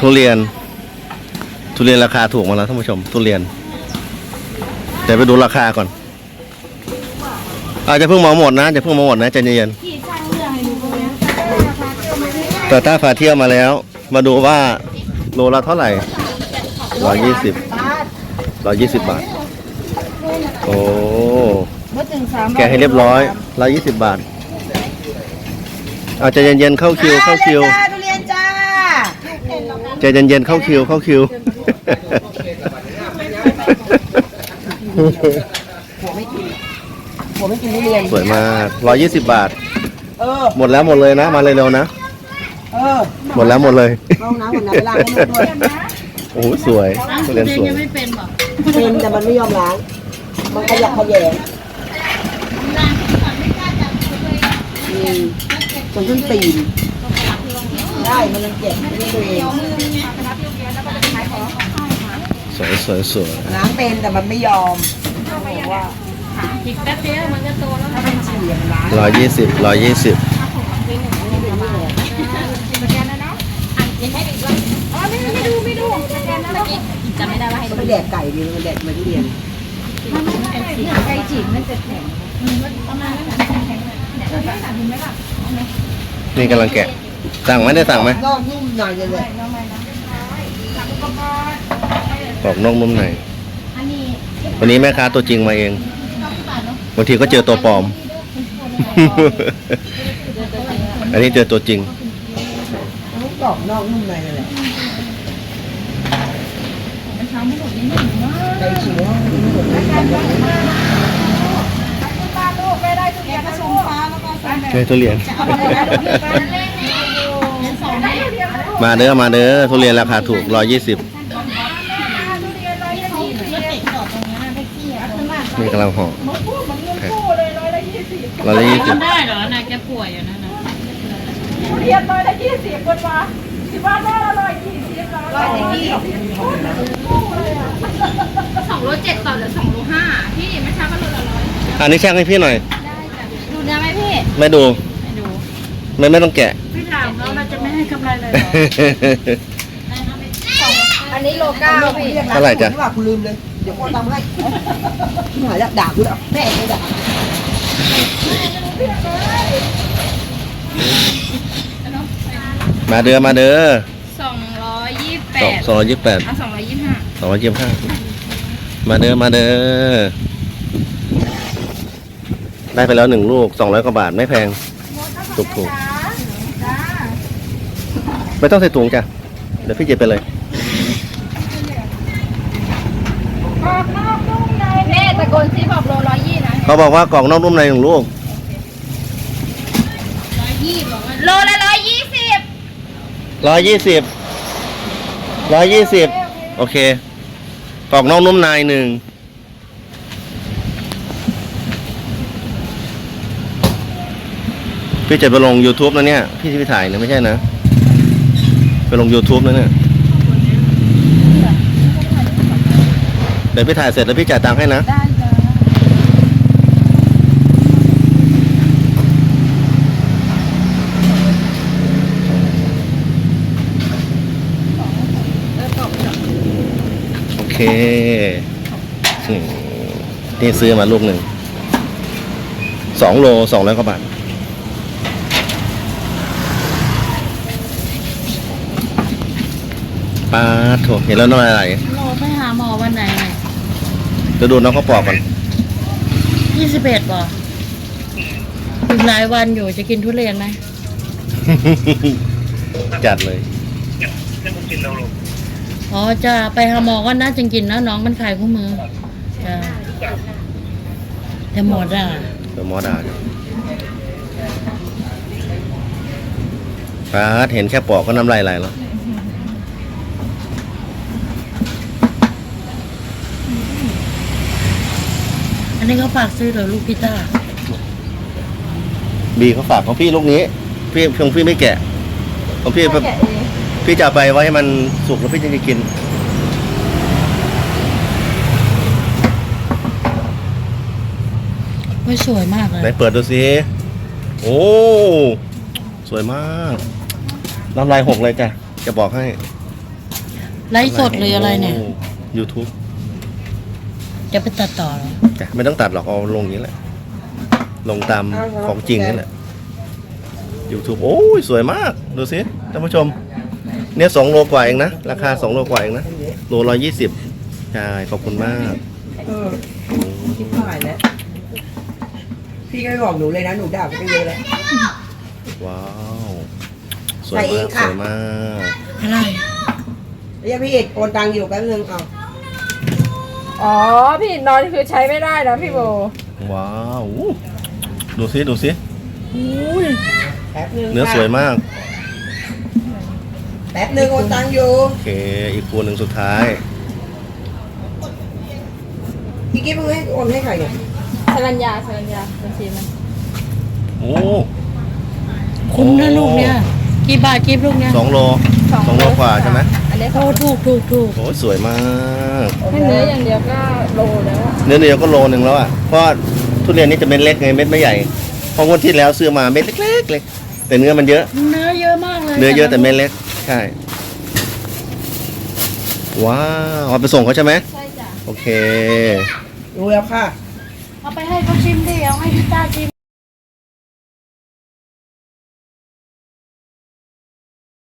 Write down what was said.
ทุเรียน ทุเรียนราคาถูกมาแล้วท่านผู้ชม ทุเรียนเดี๋ยวไปดูราคาก่อน อาจจะเพิ่งมาหมดนะจะเพิ่งมาหมดนะใจเย็นๆแต่ถ้าพาเที่ยวมาแล้ว มาดูว่าโลละเท่าไหร่ร้อยยี่สิบร้อยยี่สิบบาท โอ้แกให้เรียบร้อยร้อยยี่สิบบาทเอาใจเย็นๆเข้าคิวเข้าคิว จ้าทุเรียนจ้า ใจเย็นๆเข้าคิวเข้าคิวผมไม่กินทุเรียนสวยมากร้อยยี่สิบบาท เออ หมดแล้วหมดเลยนะ มาเลยเร็วนะ เออหมดแล้วหมดเลยห้องน้ำหมดน้ำเวลาให้ลูกด้วยโอ้โหสวยทุเรียนสวยไม่เป็นหรอเป็นแต่มันไม่ยอมล้าง มันขยักขยงอืมจนขึ้นตีน ได้มันรังเกียจไม่ได้ตัวเองสวยสวยสวยล้างเป็นแต่มันไม่ยอมบอกว่าอีกแป๊บเดียวมันก็โตแล้วถ้าเป็นเฉียมันล้างร้อยยี่สิบร้อยยี่สิบอ๋อไม่ไม่ดูไม่ดูสแกนแล้วจำไม่ได้ว่าให้ก็ดูไปแดกไก่ดีมันแดกเหมือนทุเรียนไก่จีบมันจะแข็งประมาณนั้นแข็งแข็งเนี่ยเราสั่งถึงไหมล่ะนี่กำลังแกะ สั่งไหมได้สั่งไหมนอกนุ่มหน่อยเลยเลยกรอบนอกนุ่มในอันนี้วันนี้แม่ค้าตัวจริงมาเองบางทีก็เจอตัวปลอม อันนี้เจอตัวจริงต้องกรอบนอกนุ่มในเลยแหละไก่ฉีกห้องนี้หมดเลยเจอทุเรียน มาเด้อมาเด้อทุเรียนราคาถูกร้อยยี่สิบนี่กำลังห่อร้อยละยี่สิบทำได้เหรอนะแกป่วยอยู่นั่นนะร้อยในที่สองโลเจ็ดต่อเหลือสองโลห้าพี่ไม่ช้าก็โลละร้อยอันนี้ช่างให้พี่หน่อยดูเนื้อไหมพี่ ไม่ดู ไม่ดู ไม่ไม่ต้องแกะ จะไม่ให้กำไรเลยอันนี้โลเก้าพี่เท่าไหร่จ๊ะ ว่าคุณลืมเลย เดี๋ยวคนทำให้หายแล้วด่ากูแล้วแม่ไม่ด่ามาเด้อมาเด้อสองร้อยยี่สิบแปสองดสองร้อยยี่สิบแปด เอาสองร้อยยี่สิบห้าสองร้อยยี่สิบห้ามาเด้อมาเด้อได้ไปแล้วหนึ่งลูกสองร้อยกว่าบาทไม่แพงถูกถูก ไม่ต้องใส่ถุงจ้ะ เดี๋ยวพี่เจ็บไปเลยแม่ตะโกนซีบอกโลร้อยยี่นะเขาบอกว่ากล่องนอกนุ่มในหนึ่งลูก ร้อยยี่บอกว่าโลละร้อยยี่สิบร้อยยี่สิบ ร้อยยี่สิบ โอเค กล่องนอกนุ่มในหนึ่ง พี่จะไปลง YouTube นะเนี่ย พี่ที่ไปถ่ายเนี่ยไม่ใช่นะ ไปลง YouTube นะเนี่ยเดี๋ยวพี่ถ่ายเสร็จแล้วพี่จ่ายตังค์ให้นะ ได้จ้ะโอเคอืมนี่ซื้อมาลูกหนึ่งสองโลสองร้อยกว่าบาท ปลาถูกเห็นแล้วน้ำลายไหลโลไปหาหมอวันไหนเนี่ยจะดูน้องเขาปอกก่อนยี่สิบเอ็ดบ่อีกหลายวันอยู่จะกินทุเรียนไหม จัดเลยอ๋อจะไปหาหมอก็น่าจะกินนะน้องมันขายคู่มือจ้ะแต่หมอด่าเดี๋ยวหมอด่าปลาเห็นแค่ปอกก็น้ำลายไหลแล้ว นนี้เขาฝากซื้อเหรอลูกพิต้าบีเขาฝากของพี่ลูกนี้ พี่ของพี่ไม่แกะ ของพี่พี่จะเอาไปไว้ให้มันสุกแล้วพี่จะได้กิน ไม่สวยมากเลยไหนเปิดดูสิโอ้ สวยมาก น้ำลายหกเลยจ้ะ จะบอกให้ไลฟ์สดหรืออะไรเนี่ย ยูทูบ จะไปตัดต่อเหรอจ้ะไม่ต้องตัดหรอกเอาลงอย่างนี้แหละ ลงตามของจริงนี่แหละ YouTube โอ้ยสวยมาก ดูสิท่านผู้ชม เนี่ยสองโลกว่าเองนะ ราคาสองโลกว่าเองนะโลร้อยยี่สิบใช่ขอบคุณมากเออคิดผ่านแล้ว พี่ก็ไม่บอกหนูเลยนะ หนูด่าไปเยอะแล้ว ว้าวสวยไปเอมางกค่ะสวยมากอะไรแล้วยังพี่เอกโอนตังค์อยู่แป๊บนึงเอา อ๋อ พี่นอนคือใช้ไม่ได้นะพี่โบ ว้าวอู้ดูสิดูสิแป๊บนึงเนื้อค่ะสวยมาก แป๊บนึงโอนตังค์อยู่โอเค อีกคูหนึ่งสุดท้าย พี่กิ๊ฟเพิ่งให้โอนให้ใครเนี่ยสรัญญาสรัญญาบัญชีมันโอ้ คุ้มนะลูกเนี่ย กี่บาทกี่ลูกเนี่ยสองโลสองโลกว่าใช่ไหมอันนี้โอ้ถูกถูกถูกโอ้ยสวยมากแค่เนื้ออย่างเดียวก็โลแล้วอะเนื้อเดียวก็โลหนึ่งแล้วอะเพราะทุเรียนนี่จะเม็ดเล็กไงเม็ดไม่ใหญ่เพราะงวดที่แล้วซื้อมาเม็ดเล็กๆเลยแต่เนื้อมันเยอะ เนื้อเยอะมากเลยเนื้อเยอะแต่เม็ดเล็กใช่ว้าวเอาไปส่งเขาใช่ไหมใช่จ้ะโอเครู้แล้วค่ะเอาไปให้เขาชิมดิเอาให้พี่ต้าชิม